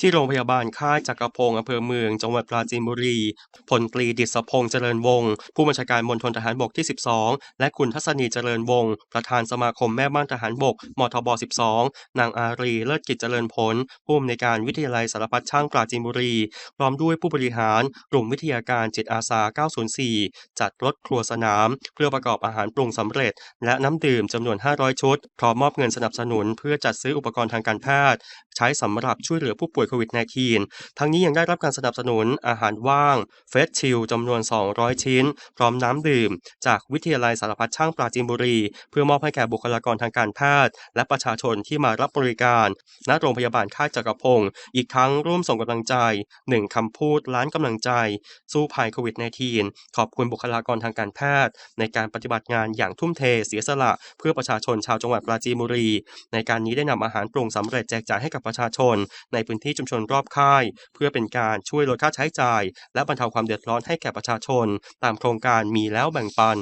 ที่โรงพยาบาลค่ายจักรพงศ์อำเภอเมือง จังหวัดปราจีนบุรี พลตรีดิษพงษ์เจริญวงศ์ผู้บัญชาการมณฑลทหารบกที่ 12 และคุณทัศนีเจริญวงศ์ประธานสมาคมแม่บ้านทหารบก มทบ 12 นางอารีเลิศกิจเจริญผล ผู้อำนวยการวิทยาลัยสารพัดช่างปราจีนบุรี พร้อมด้วยผู้บริหารกลุ่มวิทยาการจิตอาสา 904 จัดรถครัวสนาม เพื่อประกอบอาหารปรุงสำเร็จ และน้ำดื่มจำนวน 500 ชุด พร้อมมอบเงินสนับสนุน เพื่อจัดซื้ออุปกรณ์ทางการแพทย์ ใช้สำหรับช่วยเหลือผู้ป่วยโควิด -19 ทั้งนี้ยังได้รับการสนับสนุนอาหารว่างเฟสชิลจำนวน 200 ชิ้น พร้อมน้ำดื่ม จากวิทยาลัยสารพัดช่างปราจีนบุรี เพื่อมอบให้แก่บุคลากรทางการแพทย์ และประชาชนที่มารับบริการณโรงพยาบาลค่ายจักรพงศ์อีกทั้งร่วมส่งกำลังใจหนึ่งคำพูดล้านกำลังใจ สู้ภัยโควิด -19 ขอบคุณบุคลากรทางการแพทย์ ในการปฏิบัติงานอย่างทุ่มเทเสียสละ เพื่อประชาชนชาวจังหวัดปราจีนบุรี ในการนี้ได้นำอาหารปรุงสำเร็จแจกจ่ายให้กับประชาชน ในพื้นที่ชุมชนรอบค่าย เพื่อเป็นการช่วยลดค่าใช้จ่าย และบรรเทาความเดือดร้อนให้แก่ประชาชน ตามโครงการมีแล้วแบ่งปัน